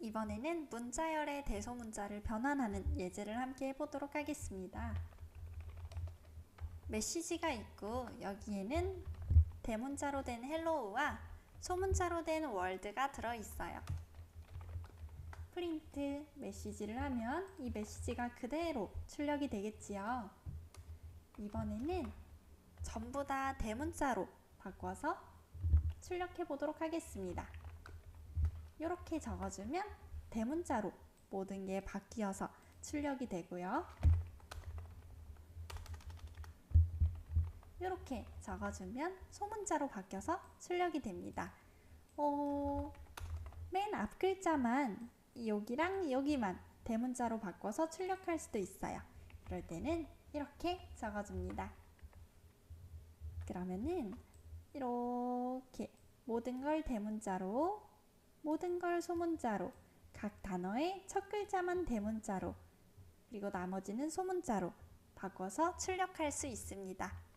이번에는 문자열의 대소문자를 변환하는 예제를 함께 해보도록 하겠습니다. 메시지가 있고 여기에는 대문자로 된 헬로우와 소문자로 된 월드가 들어있어요. 프린트 메시지를 하면 이 메시지가 그대로 출력이 되겠지요. 이번에는 전부 다 대문자로 바꿔서 출력해 보도록 하겠습니다. 이렇게 적어주면 대문자로 모든 게 바뀌어서 출력이 되고요. 이렇게 적어주면 소문자로 바뀌어서 출력이 됩니다. 어, 맨 앞 글자만 여기랑 여기만 대문자로 바꿔서 출력할 수도 있어요. 그럴 때는 이렇게 적어줍니다. 그러면은 이렇게 모든 걸 대문자로 모든 걸 소문자로 각 단어의 첫 글자만 대문자로 그리고 나머지는 소문자로 바꿔서 출력할 수 있습니다.